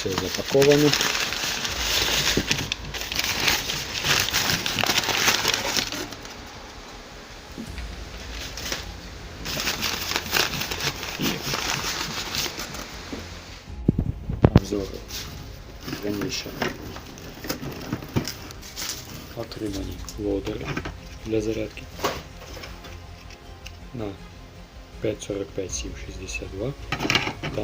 все запаковано. Обзор раніше отримані лодери для зарядки. На 545 762 та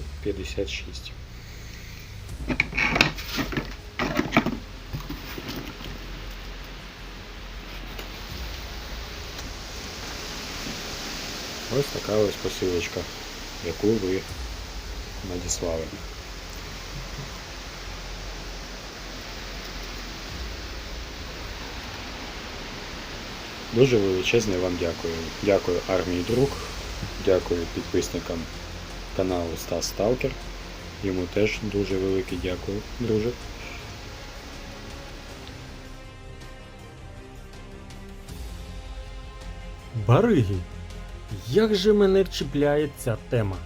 556. Ось така ось посилочка, яку ви надіслали. Дуже величезне вам дякую. Дякую армії друг, дякую підписникам каналу Стас Сталкер. Йому теж дуже велике дякую, друже. Бариги. Як же мене чіпляє ця тема?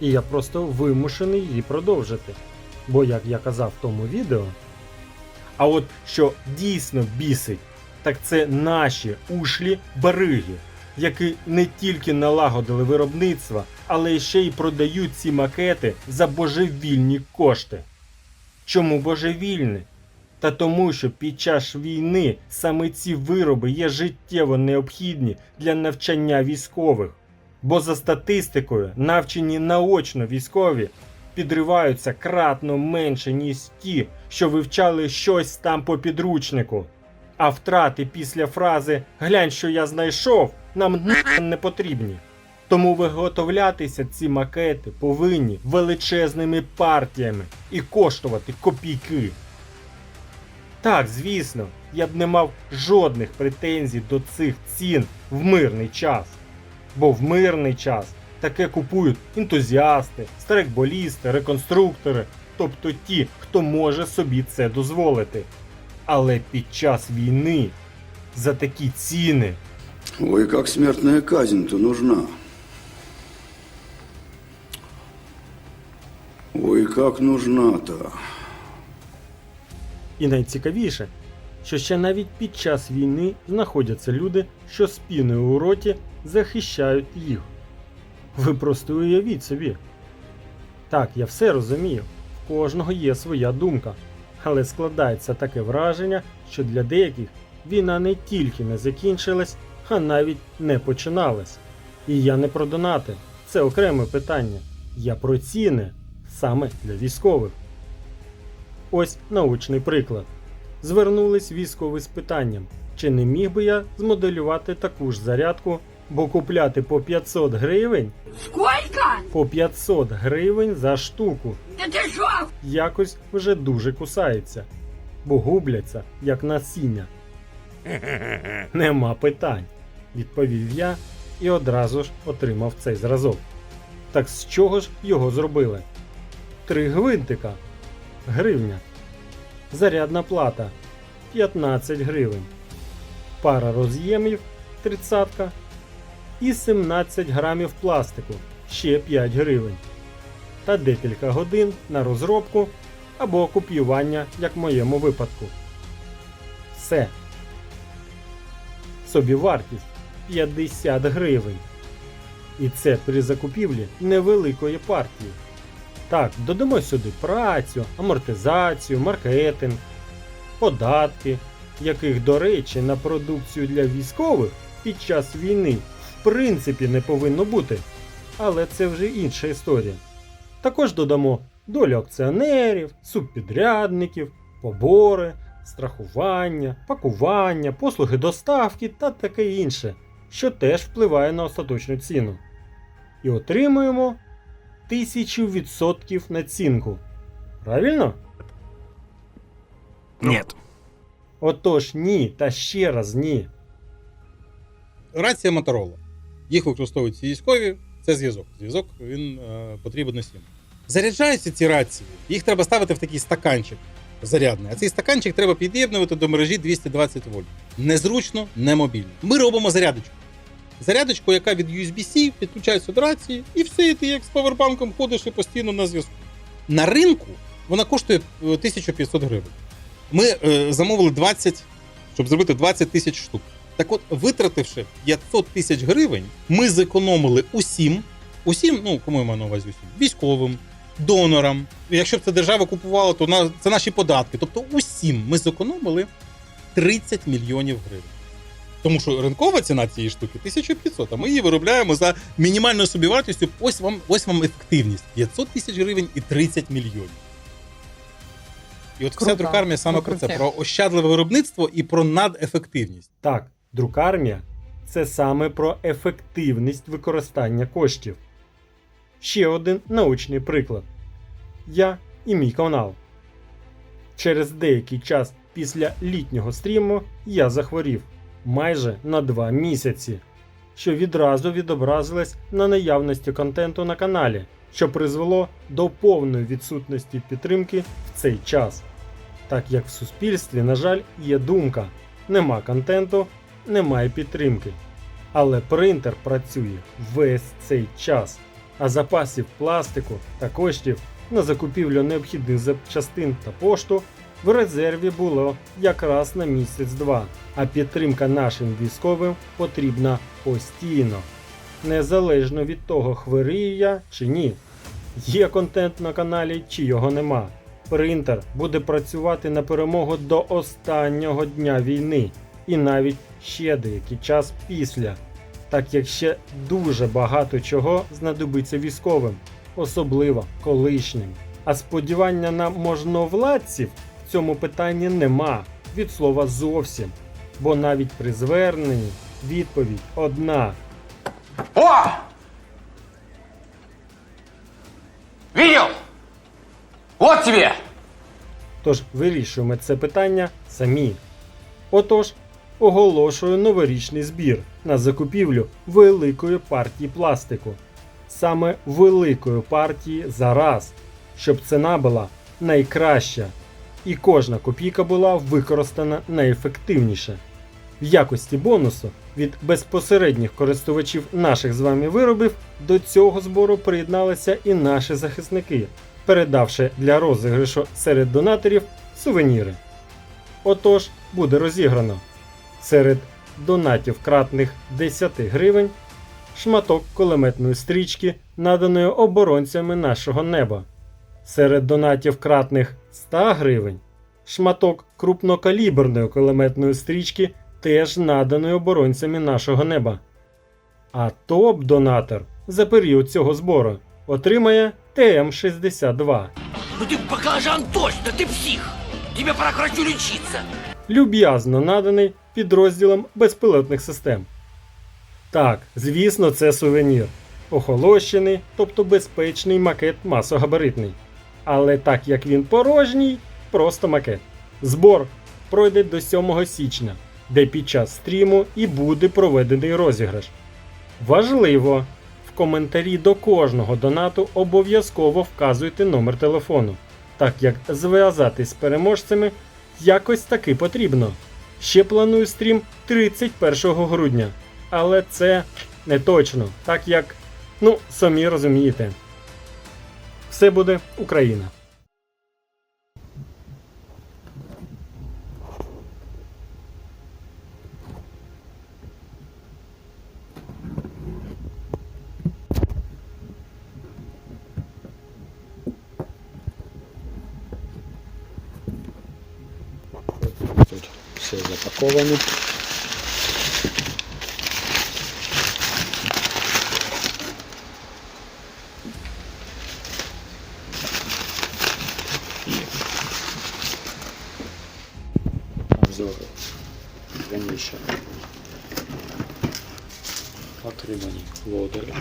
І я просто вимушений її продовжити. Бо, як я казав в тому відео, а от що дійсно бісить, так це наші ушлі бариги, які не тільки налагодили виробництво, але ще й продають ці макети за божевільні кошти. Чому божевільні? Та тому, що під час війни саме ці вироби є життєво необхідні для навчання військових. Бо за статистикою, навчені наочно військові підриваються кратно менше, ніж ті, що вивчали щось там по підручнику. А втрати після фрази Глянь, що я знайшов, нам не потрібні. Тому виготовлятися ці макети повинні величезними партіями і коштувати копійки. Так, звісно, я б не мав жодних претензій до цих цін в мирний час. Бо в мирний час таке купують ентузіасти, стрейкболісти, реконструктори, тобто ті, хто може собі це дозволити. Але під час війни за такі ціни Ой, как смертная казнь-то нужна. Ой, как нужна-то. І найцікавіше, що ще навіть під час війни знаходяться люди, що з піною у роті захищають їх. Ви просто уявіть собі. Так, я все розумію, в кожного є своя думка, але складається таке враження, що для деяких війна не тільки не закінчилась, а навіть не починалась. І я не про донати, це окреме питання. Я про ціни саме для військових. Ось научний приклад. Звернулись військові з питанням, чи не міг би я змоделювати таку ж зарядку, бо купляти по 500 гривень Сколько? по 500 гривень за штуку Да ты шо? якось вже дуже кусається, бо губляться як насіння. Нема питань, відповів я і одразу ж отримав цей зразок. Так з чого ж його зробили? Три гвинтика. Гривня. Зарядна плата 15 гривень. Пара роз'ємів 30 і 17 грамів пластику ще 5 гривень. Та декілька годин на розробку або копіювання, як в моєму випадку. Все. Собівартість 50 гривень. І це при закупівлі невеликої партії. Так, додамо сюди працю, амортизацію, маркетинг, податки, яких, до речі, на продукцію для військових під час війни в принципі не повинно бути. Але це вже інша історія. Також додамо долю акціонерів, субпідрядників, побори, страхування, пакування, послуги доставки та таке інше, що теж впливає на остаточну ціну. І отримуємо 1000% націнку. Правильно? Нет. Отож, ні, та ще раз ні. Рація Моторола. Їх використовують всі військові. Це зв'язок. Зв'язок він е, потрібен усім. Заряджаються ці рації. Їх треба ставити в такий стаканчик зарядний. А цей стаканчик треба під'єднувати до мережі 220 вольт. Незручно, немобільно. Ми робимо зарядочку. Зарядочку, яка від USB-C підключається до рації, і все, і ти як з павербанком ходиш і постійно на зв'язку. На ринку вона коштує е, 1500 гривень. Ми е, замовили 20, щоб зробити 20 тисяч штук. Так от, витративши 500 тисяч гривень, ми зекономили усім, усім, ну кому я маю на увазі усім, військовим, донорам. Якщо б це держава купувала, то на, це наші податки. Тобто усім ми зекономили 30 мільйонів гривень. Тому що ринкова ціна цієї штуки 1500, а ми її виробляємо за мінімальною собівартістю. Ось вам, ось вам ефективність: 500 тисяч гривень і 30 мільйонів. І от вся Круто. друкармія саме Ну, про це: про ощадливе виробництво і про надефективність. Так, друкармія це саме про ефективність використання коштів. Ще один научний приклад. Я і мій канал. Через деякий час після літнього стріму я захворів майже на 2 місяці, що відразу відобразилось на наявності контенту на каналі, що призвело до повної відсутності підтримки в цей час. Так як в суспільстві, на жаль, є думка: нема контенту, немає підтримки. Але принтер працює весь цей час, а запасів пластику та коштів на закупівлю необхідних запчастин та пошту в резерві було якраз на місяць-два, а підтримка нашим військовим потрібна постійно, незалежно від того, хворію я чи ні. Є контент на каналі чи його нема. Принтер буде працювати на перемогу до останнього дня війни і навіть ще деякий час після, так як ще дуже багато чого знадобиться військовим, особливо колишнім. А сподівання на можновладців в цьому питанні нема від слова зовсім, бо навіть при зверненні відповідь одна. О! Видел? Вот тебе! Тож вирішуємо це питання самі. Отож, оголошую новорічний збір на закупівлю великої партії пластику. Саме великої партії за раз, щоб ціна була найкраща і кожна копійка була використана найефективніше. В якості бонусу від безпосередніх користувачів наших з вами виробів до цього збору приєдналися і наші захисники, передавши для розіграшу серед донаторів сувеніри. Отож, буде розіграно серед донатів кратних 10 гривень шматок кулеметної стрічки, наданої оборонцями нашого неба. Серед донатів кратних 100 гривень шматок крупнокаліберної кулеметної стрічки, теж наданої оборонцями нашого неба. А топ-донатор за період цього збору отримає ТМ-62. Ну ты баклажан точно, ты псих! Тебе пора к врачу лечиться! люб'язно наданий підрозділом безпілотних систем. Так, звісно, це сувенір. Охолощений, тобто безпечний макет масогабаритний. Але так як він порожній, просто макет. Збор пройде до 7 січня, де під час стріму і буде проведений розіграш. Важливо! В коментарі до кожного донату обов'язково вказуйте номер телефону, так як зв'язатись з переможцями якось таки потрібно. Ще планую стрім 31 грудня, але це не точно, так як, ну, самі розумієте. Все буде Україна. Все запаковано. Обзор раніше отримані лодери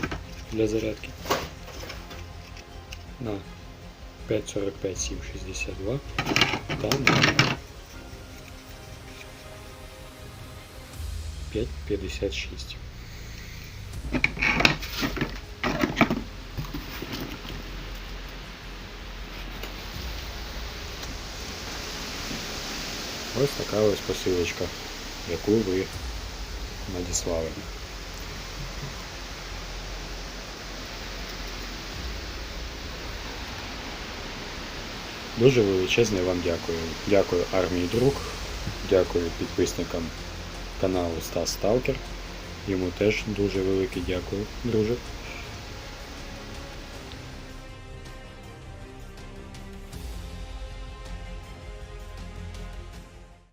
для зарядки на 545 762 та на 5,56. Ось така ось посилочка, яку ви надіслали. Дуже величезне вам дякую. Дякую армії друг, дякую підписникам каналу Стас Сталкер. Йому теж дуже велике дякую, друже.